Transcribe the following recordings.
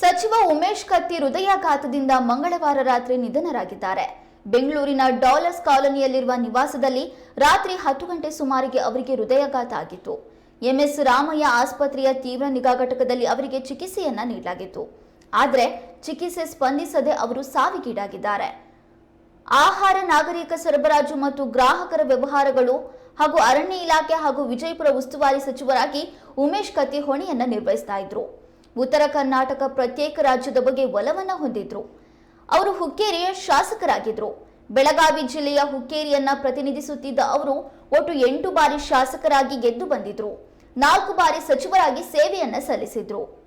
ಸಚಿವ ಉಮೇಶ್ ಕತ್ತಿ ಹೃದಯಾಘಾತದಿಂದ ಮಂಗಳವಾರ ರಾತ್ರಿ ನಿಧನರಾಗಿದ್ದಾರೆ. ಬೆಂಗಳೂರಿನ ಡಾಲರ್ಸ್ ಕಾಲೋನಿಯಲ್ಲಿರುವ ನಿವಾಸದಲ್ಲಿ ರಾತ್ರಿ ಹತ್ತು ಗಂಟೆ ಸುಮಾರಿಗೆ ಅವರಿಗೆ ಹೃದಯಾಘಾತ ಆಗಿತ್ತು. ಎಂಎಸ್ ರಾಮಯ್ಯ ಆಸ್ಪತ್ರೆಯ ತೀವ್ರ ನಿಗಾ ಘಟಕದಲ್ಲಿ ಅವರಿಗೆ ಚಿಕಿತ್ಸೆಯನ್ನ ನೀಡಲಾಗಿತ್ತು. ಆದರೆ ಚಿಕಿತ್ಸೆ ಸ್ಪಂದಿಸದೆ ಅವರು ಸಾವಿಗೀಡಾಗಿದ್ದಾರೆ. ಆಹಾರ, ನಾಗರಿಕ ಸರಬರಾಜು ಮತ್ತು ಗ್ರಾಹಕರ ವ್ಯವಹಾರಗಳು ಹಾಗೂ ಅರಣ್ಯ ಇಲಾಖೆ ಹಾಗೂ ವಿಜಯಪುರ ಉಸ್ತುವಾರಿ ಸಚಿವರಾಗಿ ಉಮೇಶ್ ಕತ್ತಿ ಹೊಣೆಯನ್ನ ನಿರ್ವಹಿಸ್ತಾ ಇದ್ರು. ಉತ್ತರ ಕರ್ನಾಟಕ ಪ್ರತ್ಯೇಕ ರಾಜ್ಯದ ಬಗ್ಗೆ ಒಲವನ್ನು ಹೊಂದಿದ್ರು. ಅವರು ಹುಕ್ಕೇರಿಯ ಶಾಸಕರಾಗಿದ್ರು. ಬೆಳಗಾವಿ ಜಿಲ್ಲೆಯ ಹುಕ್ಕೇರಿಯನ್ನ ಪ್ರತಿನಿಧಿಸುತ್ತಿದ್ದ ಅವರು ಒಟ್ಟು ಎಂಟು ಬಾರಿ ಶಾಸಕರಾಗಿ ಗೆದ್ದು ಬಂದಿದ್ರು. ನಾಲ್ಕು ಬಾರಿ ಸಚಿವರಾಗಿ ಸೇವೆಯನ್ನ ಸಲ್ಲಿಸಿದ್ರು.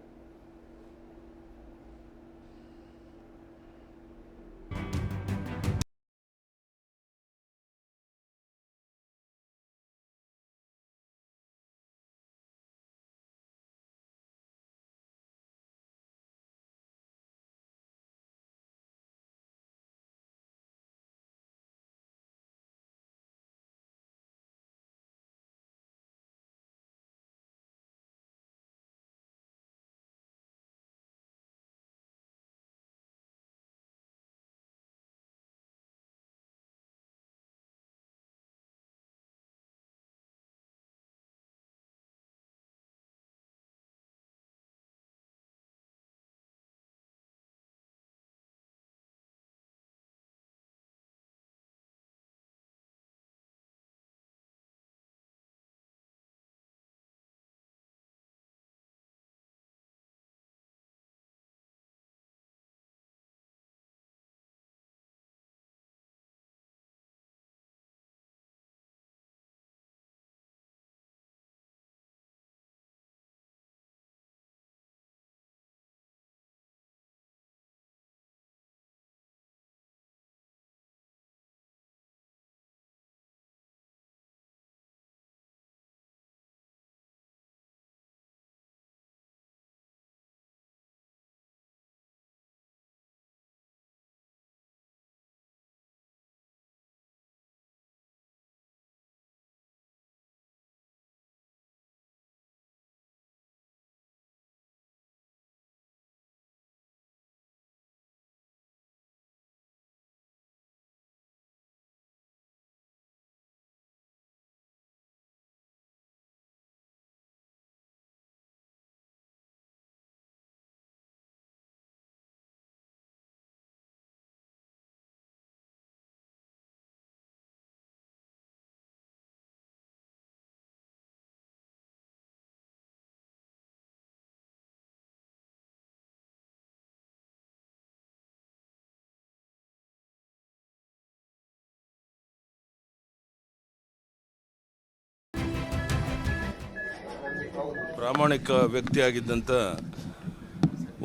ಪ್ರಾಮಾಣಿಕ ವ್ಯಕ್ತಿಯಾಗಿದ್ದಂಥ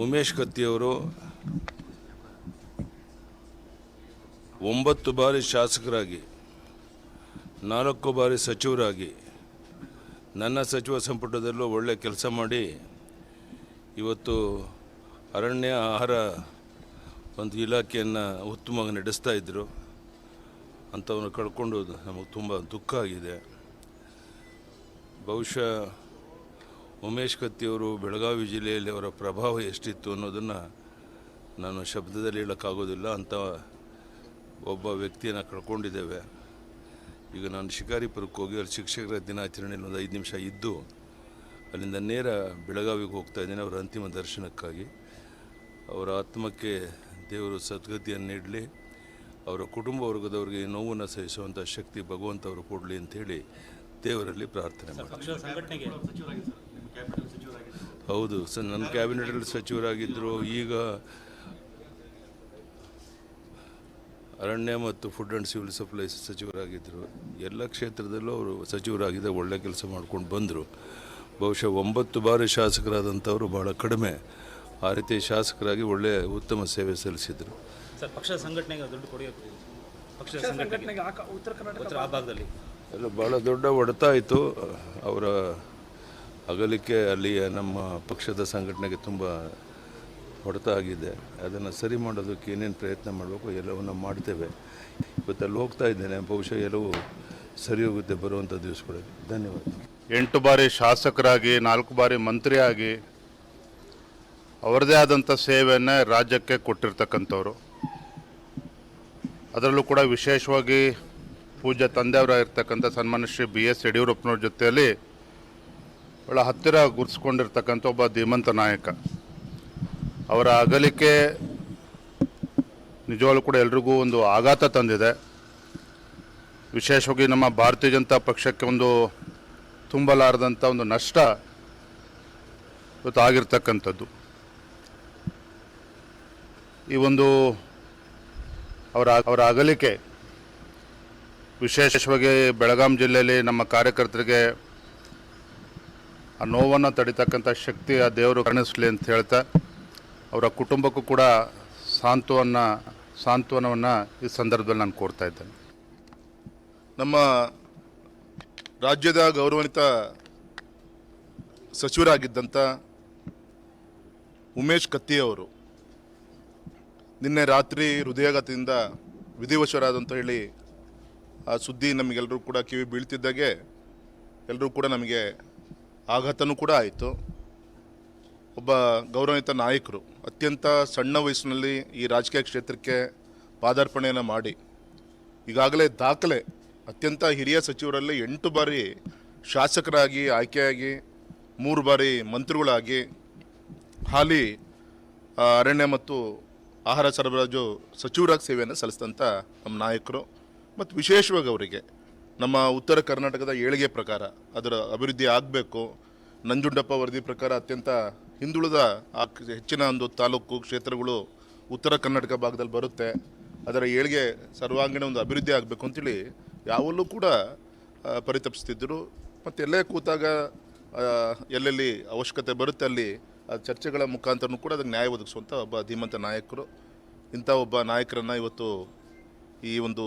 ಉಮೇಶ್ ಕತ್ತಿಯವರು ಒಂಬತ್ತು ಬಾರಿ ಶಾಸಕರಾಗಿ, ನಾಲ್ಕು ಬಾರಿ ಸಚಿವರಾಗಿ ನನ್ನ ಸಚಿವ ಸಂಪುಟದಲ್ಲೂ ಒಳ್ಳೆ ಕೆಲಸ ಮಾಡಿ ಇವತ್ತು ಅರಣ್ಯ ಆಹಾರ ಒಂದು ಇಲಾಖೆಯನ್ನು ಉತ್ತಮವಾಗಿ ನಡೆಸ್ತಾ ಇದ್ದರು ಅಂಥವನ್ನು ಕಳ್ಕೊಂಡು ನಮಗೆ ತುಂಬ ದುಃಖ ಆಗಿದೆ. ಬಹುಶಃ ಉಮೇಶ್ ಕತ್ತಿಯವರು ಬೆಳಗಾವಿ ಜಿಲ್ಲೆಯಲ್ಲಿ ಅವರ ಪ್ರಭಾವ ಎಷ್ಟಿತ್ತು ಅನ್ನೋದನ್ನು ನಾನು ಶಬ್ದದಲ್ಲಿ ಹೇಳೋಕ್ಕಾಗೋದಿಲ್ಲ. ಅಂತ ಒಬ್ಬ ವ್ಯಕ್ತಿಯನ್ನು ಕಳ್ಕೊಂಡಿದ್ದೇವೆ. ಈಗ ನಾನು ಶಿಕಾರಿಪುರಕ್ಕೆ ಹೋಗಿ ಅವ್ರ ಶಿಕ್ಷಕರ ದಿನಾಚರಣೆಯಲ್ಲಿ ಒಂದು ಐದು ನಿಮಿಷ ಇದ್ದು ಅಲ್ಲಿಂದ ನೇರ ಬೆಳಗಾವಿಗೆ ಹೋಗ್ತಾ ಇದ್ದೀನಿ ಅವರ ಅಂತಿಮ ದರ್ಶನಕ್ಕಾಗಿ. ಅವರ ಆತ್ಮಕ್ಕೆ ದೇವರು ಸದ್ಗತಿಯನ್ನು ನೀಡಲಿ. ಅವರ ಕುಟುಂಬ ವರ್ಗದವರಿಗೆ ನೋವನ್ನು ಸಹಿಸುವಂಥ ಶಕ್ತಿ ಭಗವಂತ ಅವರು ಕೊಡಲಿ ಅಂತೇಳಿ ದೇವರಲ್ಲಿ ಪ್ರಾರ್ಥನೆ ಮಾಡಿ ಹೌದು ಸರ್ ನನ್ನ ಕ್ಯಾಬಿನೆಟಲ್ಲಿ ಸಚಿವರಾಗಿದ್ದರು ಈಗ ಅರಣ್ಯ ಮತ್ತು ಫುಡ್ ಆ್ಯಂಡ್ ಸಿವಿಲ್ ಸಪ್ಲೈಸ್ ಸಚಿವರಾಗಿದ್ದರು ಎಲ್ಲ ಕ್ಷೇತ್ರದಲ್ಲೂ ಅವರು ಸಚಿವರಾಗಿದ್ದ ಒಳ್ಳೆ ಕೆಲಸ ಮಾಡ್ಕೊಂಡು ಬಂದರು. ಬಹುಶಃ ಒಂಬತ್ತು ಬಾರಿ ಶಾಸಕರಾದಂಥವರು ಭಾಳ ಕಡಿಮೆ. ಆ ರೀತಿ ಶಾಸಕರಾಗಿ ಒಳ್ಳೆಯ ಉತ್ತಮ ಸೇವೆ ಸಲ್ಲಿಸಿದರು. ಸರ್ ಪಕ್ಷ ಸಂಘಟನೆಗೆ ದೊಡ್ಡ ಕೊಡುಗೆ ಪಕ್ಷ ಸಂಘಟನೆಗೆ. ಉತ್ತರ ಕರ್ನಾಟಕ ಆ ಭಾಗದಲ್ಲಿ. ಎಲ್ಲ ಭಾಳ ದೊಡ್ಡ ಹೊಡೆತ ಇತ್ತು. ಅವರ ಅಗಲಿಕೆ ಅಲ್ಲಿಯ ನಮ್ಮ ಪಕ್ಷದ ಸಂಘಟನೆಗೆ ತುಂಬ ಹೊಡೆತ ಆಗಿದೆ. ಅದನ್ನು ಸರಿ ಮಾಡೋದಕ್ಕೆ ಏನೇನು ಪ್ರಯತ್ನ ಮಾಡಬೇಕು ಎಲ್ಲವನ್ನು ಮಾಡ್ತೇವೆ. ಇವತ್ತಲ್ಲಿ ಹೋಗ್ತಾ ಇದ್ದೇನೆ. ಬಹುಶಃ ಎಲ್ಲವೂ ಸರಿ ಹೋಗುತ್ತೆ ಬರುವಂಥ ದಿವಸಗಳಲ್ಲಿ. ಧನ್ಯವಾದ. ಎಂಟು ಬಾರಿ ಶಾಸಕರಾಗಿ, ನಾಲ್ಕು ಬಾರಿ ಮಂತ್ರಿಯಾಗಿ ಅವರದೇ ಆದಂಥ ಸೇವೆಯನ್ನು ರಾಜ್ಯಕ್ಕೆ ಕೊಟ್ಟಿರ್ತಕ್ಕಂಥವ್ರು. ಅದರಲ್ಲೂ ಕೂಡ ವಿಶೇಷವಾಗಿ ಪೂಜ್ಯ ತಂದೆಯವರಾಗಿರ್ತಕ್ಕಂಥ ಸನ್ಮಾನ್ಯ ಶ್ರೀ ಬಿ ಎಸ್ ಯಡಿಯೂರಪ್ಪನವ್ರ ಜೊತೆಯಲ್ಲಿ ಒಳ್ಳೆ ಹತ್ತಿರ ಗುರ್ಸ್ಕೊಂಡಿರ್ತಕ್ಕಂಥ ಒಬ್ಬ ಧೀಮಂತ ನಾಯಕ. ಅವರ ಅಗಲಿಕೆ ನಿಜವಾಗ್ಲೂ ಕೂಡ ಎಲ್ರಿಗೂ ಒಂದು ಆಘಾತ ತಂದಿದೆ. ವಿಶೇಷವಾಗಿ ನಮ್ಮ ಭಾರತೀಯ ಜನತಾ ಪಕ್ಷಕ್ಕೆ ಒಂದು ತುಂಬಲಾರದಂಥ ಒಂದು ನಷ್ಟ ಇವತ್ತು ಆಗಿರ್ತಕ್ಕಂಥದ್ದು ಈ ಒಂದು ಅವರ ಅವರ ಅಗಲಿಕೆ ವಿಶೇಷವಾಗಿ ಬೆಳಗಾಂ ಜಿಲ್ಲೆಯಲ್ಲಿ ನಮ್ಮ ಕಾರ್ಯಕರ್ತರಿಗೆ ಆ ನೋವನ್ನು ತಡಿತಕ್ಕಂಥ ಶಕ್ತಿ ಆ ದೇವರು ಕರುಣಿಸಲಿ ಅಂತ ಹೇಳ್ತಾ, ಅವರ ಕುಟುಂಬಕ್ಕೂ ಕೂಡ ಸಾಂತ್ವನ ಸಾಂತ್ವನವನ್ನು ಈ ಸಂದರ್ಭದಲ್ಲಿ ನಾನು ಕೋರ್ತಾ ಇದ್ದೇನೆ. ನಮ್ಮ ರಾಜ್ಯದ ಗೌರವಾನ್ವಿತ ಸಚಿವರಾಗಿದ್ದಂಥ ಉಮೇಶ್ ಕತ್ತಿ ಅವರು ನಿನ್ನೆ ರಾತ್ರಿ ಹೃದಯಾಘಾತದಿಂದ ವಿಧಿವಶರಾದಂತ ಹೇಳಿ ಆ ಸುದ್ದಿ ನಮಗೆಲ್ಲರೂ ಕೂಡ ಕಿವಿ ಬೀಳ್ತಿದ್ದಾಗೆ ಎಲ್ಲರೂ ಕೂಡ ನಮಗೆ ಆಘಾತನೂ ಕೂಡ ಆಯಿತು. ಒಬ್ಬ ಗೌರವಯುತ ನಾಯಕರು, ಅತ್ಯಂತ ಸಣ್ಣ ವಯಸ್ಸಿನಲ್ಲಿ ಈ ರಾಜಕೀಯ ಕ್ಷೇತ್ರಕ್ಕೆ ಪಾದಾರ್ಪಣೆಯನ್ನು ಮಾಡಿ, ಈಗಾಗಲೇ ದಾಖಲೆ, ಅತ್ಯಂತ ಹಿರಿಯ ಸಚಿವರಲ್ಲಿ ಎಂಟು ಬಾರಿ ಶಾಸಕರಾಗಿ, ಆಯ್ಕೆಯಾಗಿ, ಮೂರು ಬಾರಿ ಮಂತ್ರಿಗಳಾಗಿ, ಹಾಲಿ ಅರಣ್ಯ ಮತ್ತು ಆಹಾರ ಸರಬರಾಜು ಸಚಿವರಾಗಿ ಸೇವೆಯನ್ನು ಸಲ್ಲಿಸಿದಂಥ ನಮ್ಮ ನಾಯಕರು, ಮತ್ತು ವಿಶೇಷವಾಗಿ ಅವರಿಗೆ ನಮ್ಮ ಉತ್ತರ ಕರ್ನಾಟಕದ ಏಳಿಗೆ ಪ್ರಕಾರ ಅದರ ಅಭಿವೃದ್ಧಿ ಆಗಬೇಕು. ನಂಜುಂಡಪ್ಪ ವರದಿ ಪ್ರಕಾರ ಅತ್ಯಂತ ಹಿಂದುಳಿದ ಆ ಹೆಚ್ಚಿನ ಒಂದು ತಾಲೂಕು ಕ್ಷೇತ್ರಗಳು ಉತ್ತರ ಕರ್ನಾಟಕ ಭಾಗದಲ್ಲಿ ಬರುತ್ತೆ. ಅದರ ಏಳಿಗೆ ಸರ್ವಾಂಗೀಣ ಒಂದು ಅಭಿವೃದ್ಧಿ ಆಗಬೇಕು ಅಂತೇಳಿ ಯಾವಲ್ಲೂ ಕೂಡ ಪರಿತಪಿಸ್ತಿದ್ದರು ಮತ್ತು ಎಲ್ಲೇ ಕೂತಾಗ ಎಲ್ಲೆಲ್ಲಿ ಅವಶ್ಯಕತೆ ಬರುತ್ತೆ ಅಲ್ಲಿ ಚರ್ಚೆಗಳ ಮುಖಾಂತರನೂ ಕೂಡ ಅದಕ್ಕೆ ನ್ಯಾಯ ಒದಗಿಸುವಂಥ ಒಬ್ಬ ಧೀಮಂತ ನಾಯಕರು. ಇಂಥ ಒಬ್ಬ ನಾಯಕರನ್ನು ಇವತ್ತು ಈ ಒಂದು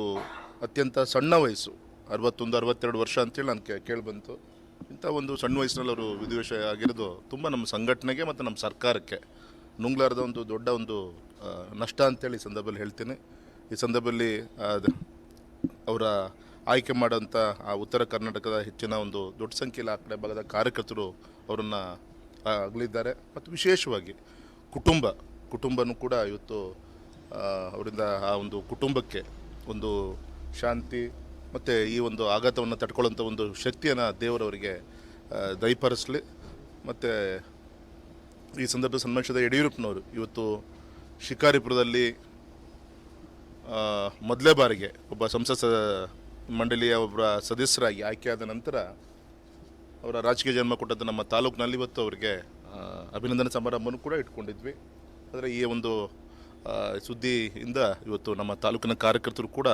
ಅತ್ಯಂತ ಸಣ್ಣ ವಯಸ್ಸು ಅರವತ್ತೊಂದು, ಅರವತ್ತೆರಡು ವರ್ಷ ಅಂತೇಳಿ ನಾನು ಕೇಳಿ ಬಂತು. ಇಂಥ ಒಂದು ಸಣ್ಣ ವಯಸ್ಸಿನಲ್ಲಿ ಅವರು ವಿಧಿವೇಶ ಆಗಿರೋದು ತುಂಬ ನಮ್ಮ ಸಂಘಟನೆಗೆ ಮತ್ತು ನಮ್ಮ ಸರ್ಕಾರಕ್ಕೆ. ನುಂಗ್ಲಾರದ ಒಂದು ದೊಡ್ಡ ಒಂದು ನಷ್ಟ ಅಂತೇಳಿ ಈ ಸಂದರ್ಭದಲ್ಲಿ ಹೇಳ್ತೀನಿ. ಈ ಸಂದರ್ಭದಲ್ಲಿ ಅವರ ಆಯ್ಕೆ ಮಾಡೋಂಥ ಆ, ಉತ್ತರ ಕರ್ನಾಟಕದ ಹೆಚ್ಚಿನ ಒಂದು ದೊಡ್ಡ ಸಂಖ್ಯೆಯಲ್ಲಿ ಆ ಕಡೆ ಭಾಗದ ಕಾರ್ಯಕರ್ತರು ಅವರನ್ನು ಅಗಲಿದ್ದಾರೆ. ಮತ್ತು ವಿಶೇಷವಾಗಿ ಕುಟುಂಬ, ಕುಟುಂಬನೂ ಕೂಡ ಇವತ್ತು ಅವರಿಂದ ಆ ಒಂದು ಕುಟುಂಬಕ್ಕೆ ಒಂದು ಶಾಂತಿ ಮತ್ತು ಈ ಒಂದು ಆಘಾತವನ್ನು ತಡ್ಕೊಳ್ಳೋಂಥ ಒಂದು ಶಕ್ತಿಯನ್ನು ದೇವರವರಿಗೆ ದಯಪರಿಸಲಿ ಮತ್ತು ಈ ಸಂದರ್ಭ ಸನ್ಮಾನಿಸಿದ ಯಡಿಯೂರಪ್ಪನವರು ಇವತ್ತು ಶಿಕಾರಿಪುರದಲ್ಲಿ ಮೊದಲೇ ಬಾರಿಗೆ ಒಬ್ಬ ಸಂಸತ್ ಮಂಡಳಿಯ ಒಬ್ಬ ಸದಸ್ಯರಾಗಿ ಆಯ್ಕೆಯಾದ ನಂತರ ಅವರ ರಾಜಕೀಯ ಜನ್ಮ ಕೊಟ್ಟದ್ದು ನಮ್ಮ ತಾಲೂಕಿನಲ್ಲಿ ಇವತ್ತು ಅವರಿಗೆ ಅಭಿನಂದನೆ ಸಮಾರಂಭನೂ ಕೂಡ ಇಟ್ಕೊಂಡಿದ್ವಿ. ಆದರೆ ಈ ಒಂದು ಸುದ್ದಿಯಿಂದ ಇವತ್ತು ನಮ್ಮ ತಾಲೂಕಿನ ಕಾರ್ಯಕರ್ತರು ಕೂಡ